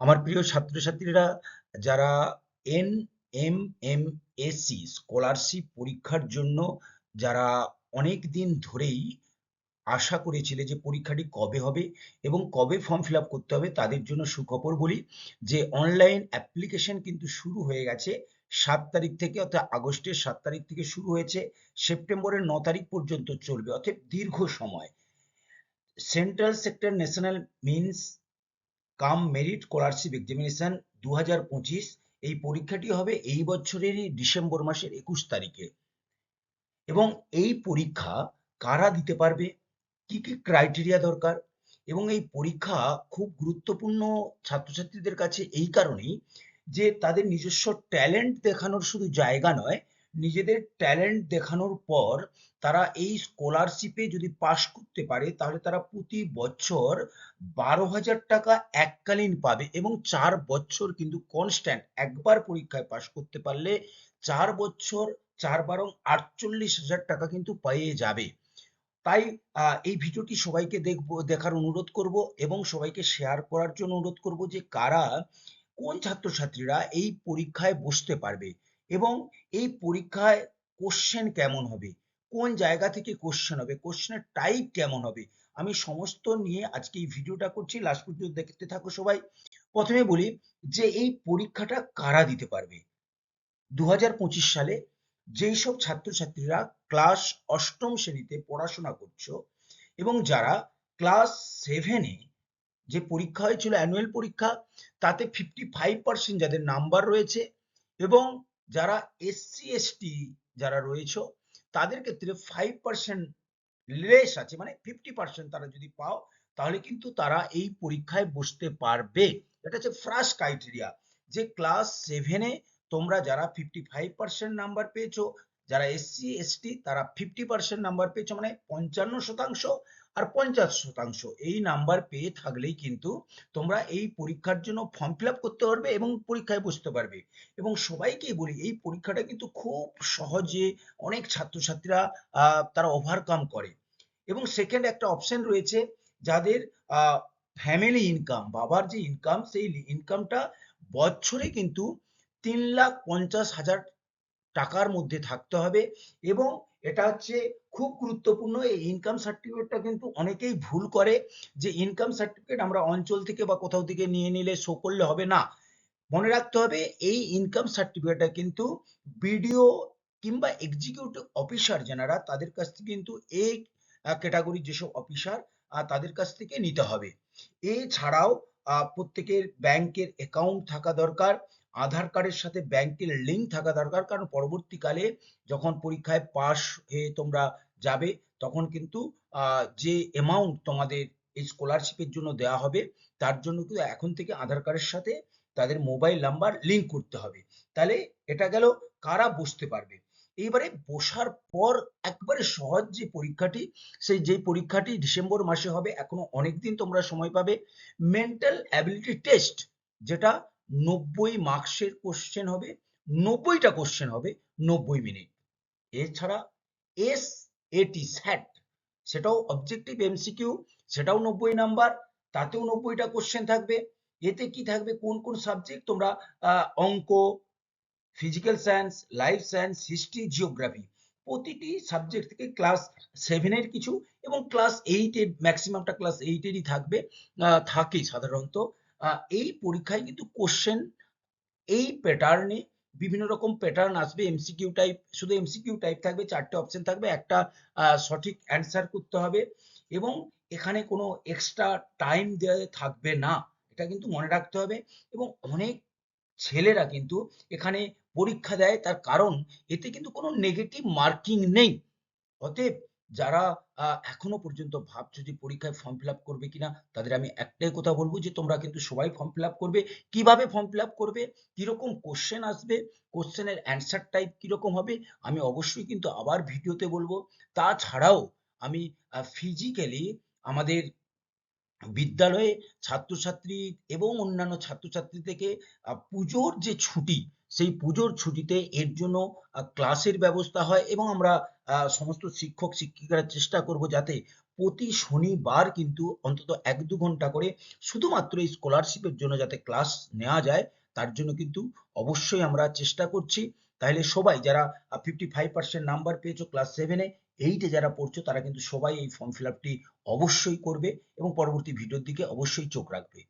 আমার প্রিয় ছাত্রছাত্রীরা, যারা N M M SC scholarship পরীক্ষার জন্য যারা অনেক দিন ধরেই আশা করেছিলে যে পরীক্ষাটি কবে হবে এবং কবে ফর্ম ফিল করতে হবে, তাদের জন্য সুখবর বলি যে অনলাইন অ্যাপ্লিকেশন কিন্তু শুরু হয়ে গেছে সাত তারিখ থেকে, অর্থাৎ আগস্টের সাত তারিখ থেকে শুরু হয়েছে, সেপ্টেম্বরের ন তারিখ পর্যন্ত চলবে অর্থাৎ দীর্ঘ সময়। Central sector national means cum merit scholarship examination দু হাজার পঁচিশ, এই পরীক্ষাটি হবে এই বছরেরই ডিসেম্বর মাসের একুশ তারিখে। এবং এই পরীক্ষা কারা দিতে পারবে? কি কি ক্রাইটেরিয়া দরকার? এবং এই পরীক্ষা খুব গুরুত্বপূর্ণ ছাত্রছাত্রীদের কাছে এই কারণেই যে তাদের নিজস্ব ট্যালেন্ট দেখানোর শুধু জায়গা নয় নিজেদের ট্যালেন্ট দেখানোর পর তারা এই স্কলারশিপে যদি পাশ করতে পারে, তাহলে তারা প্রতি বছর বারো হাজার টাকা এককালীন পাবে এবং চার বছর কিন্তু কনস্ট্যান্ট একবার পরীক্ষায় পাশ করতে পারলে চার বছর চার বারং আটচল্লিশ হাজার টাকা কিন্তু পেয়ে যাবে। তাই এই ভিডিওটি সবাইকে দেখব, দেখার অনুরোধ করব এবং সবাইকে শেয়ার করার জন্য অনুরোধ করব যে কারা কোন ছাত্রছাত্রীরা এই পরীক্ষায় বসতে পারবে। এবং এই পরীক্ষায় কোশ্চেন কেমন হবে? কোন জায়গা থেকে কোশ্চেন হবে? কোশ্চেনের টাইপ কেমন হবে? আমি সমস্ত নিয়ে আজকে এই ভিডিওটা করছি। লাস্ট পর্যন্ত দেখতে থাকো সবাই। প্রথমে বলি যে এই পরীক্ষাটা কারা দিতে পারবে? দু হাজার পঁচিশ সালে যেই সব ছাত্রছাত্রীরা ক্লাস অষ্টম শ্রেণীতে পড়াশোনা করছ এবং যারা ক্লাস সেভেনে যে পরীক্ষা হয়েছিল অ্যানুয়াল পরীক্ষা, তাতে ফিফটি ফাইভ পার্সেন্ট যাদের নাম্বার রয়েছে এবং যারা এসসি এসটি যারা রয়েছে তাদের ক্ষেত্রে ফাইভ পার্সেন্ট লেস আছে মানে ফিফটি পার্সেন্ট তারা যদি পাও, তাহলে কিন্তু তারা এই পরীক্ষায় বসতে পারবে। এটা হচ্ছে ফ্রাস্ট ক্রাইটেরিয়া যে ক্লাস সেভেনে তোমরা যারা ফিফটি ফাইভ পার্সেন্ট নাম্বার পেয়েছ যারা এসসি এসটি তারা ফিফটি পার্সেন্ট নাম্বার পেয়েছে মানে পঞ্চান্ন শতাংশ আর পঞ্চাশ শতাংশ। এই নাম্বার পেয়ে থাকলেই কিন্তু তোমরা এই পরীক্ষার জন্য ফর্ম ফিল করতে পারবে এবং পরীক্ষায় বসতে পারবে। এবং সবাইকেই বলি, এই পরীক্ষাটা কিন্তু খুব সহজে অনেক ছাত্রছাত্রীরা তারা ওভারকাম করে। এবং সেকেন্ড একটা অপশন রয়েছে যাদের ফ্যামিলি ইনকাম বাবার যে ইনকাম সেই ইনকামটা বছরে কিন্তু তিন লাখ পঞ্চাশ হাজার টাকার মধ্যে থাকতে হবে এবং এটা হচ্ছে খুব গুরুত্বপূর্ণ, এই ইনকাম সার্টিফিকেটটা কিন্তু অনেকেই ভুল করে যে ইনকাম সার্টিফিকেট আমরা অঞ্চল থেকে বা কোথাও থেকে নিয়ে নিলে শো করলে হবে না। মনে রাখতে হবে এই ইনকাম সার্টিফিকেটটা কিন্তু বিডিও কিংবা এক্সিকিউটিভ অফিসার যারা, তাদের কাছ থেকে কিন্তু এই ক্যাটাগরির যেসব অফিসার তাদের কাছ থেকে নিতে হবে। এছাড়াও প্রত্যেকের ব্যাংকের অ্যাকাউন্ট থাকা দরকার। আধার কার্ডের সাথে ব্যাংকের লিঙ্ক থাকা দরকার। কারণ পরবর্তীকালে যখন পরীক্ষায় পাশ হয়ে তোমরা যাবে, তখন কিন্তু যে অ্যামাউন্ট তোমাদের এই স্কলারশিপের জন্য দেওয়া হবে, তার জন্য কিন্তু এখন থেকে আধার কার্ডের সাথে তাদের মোবাইল নাম্বার লিঙ্ক করতে হবে। তাহলে এটা গেল কারা বসতে পারবে? এইবারে বসার পর একবারে সহজ যে পরীক্ষাটি, সেই যে পরীক্ষাটি ডিসেম্বর মাসে হবে, এখনও অনেকদিন তোমরা সময় পাবে। মেন্টাল অ্যাবিলিটি টেস্ট যেটা নব্বই মার্কসের কোশ্চেন হবে, নব্বইটা কোশ্চেন হবে নব্বই মিনিট এছাড়া এস এটি স্যাট সেটাও অবজেক্টিভ এমসিকিউ সেটাও নব্বই নাম্বার তাতেও নব্বইটা কোশ্চেন থাকবে। এতে কি থাকবে? কোন কোন সাবজেক্ট তোমরা অঙ্ক physical science life science history geography প্রতিটি সাবজেক্ট থেকে ক্লাস সেভেনের কিছু এবং ক্লাস এইটের ম্যাক্সিমামটা ক্লাস এইটেরই থাকবে। থাকেই সাধারণত। এই পরীক্ষায় কিন্তু কোশ্চেন এই প্যাটার্নে বিভিন্ন রকম প্যাটার্ন আসবে এমসিকিউ টাইপ শুধু এমসিকিউ টাইপ থাকবে, চারটে অপশন থাকবে, একটা সঠিক অ্যান্সার করতে হবে এবং এখানে কোনো এক্সট্রা টাইম দেওয়া থাকবে না, এটা কিন্তু মনে রাখতে হবে এবং অনেক ছেলেরা কিন্তু এখানে পরীক্ষা দেয়, তার কারণ এতে কিন্তু কোনো নেগেটিভ মার্কিং নেই, অতএব যারা এখনও পর্যন্ত ভাবছ যে পরীক্ষায় ফর্ম ফিল আপ করবে কিনা, তাদের আমি একটাই কথা বলব যে তোমরা কিন্তু সবাই ফর্ম ফিল আপ করবে। কীভাবে ফর্ম ফিল আপ করবে? কীরকম কোশ্চেন আসবে? কোশ্চেনের অ্যান্সার টাইপ কীরকম হবে? আমি অবশ্যই কিন্তু আবার ভিডিওতে বলব। তাছাড়াও আমি ফিজিক্যালি আমাদের বিদ্যালয়ে ছাত্রছাত্রী এবং অন্যান্য ছাত্রছাত্রী থেকে পুজোর যে ছুটি, সেই পুজোর ছুটিতে এর জন্য ক্লাসের ব্যবস্থা হয় এবং আমরা সমস্ত শিক্ষক শিক্ষিকারা চেষ্টা করব যাতে প্রতি শনিবার কিন্তু অন্তত এক দু ঘণ্টা করে শুধুমাত্র এই স্কলারশিপের জন্য যাতে ক্লাস নেওয়া যায়, তার জন্য কিন্তু অবশ্যই আমরা চেষ্টা করছি। তাহলে সবাই যারা ফিফটি ফাইভ পার্সেন্ট নাম্বার পেয়েছ ক্লাস সেভেনে এইটে যারা পড়ছো, তারা কিন্তু সবাই এই ফর্ম ফিল অবশ্যই করবে এবং পরবর্তী ভিডিওর দিকে অবশ্যই চোখ রাখবে।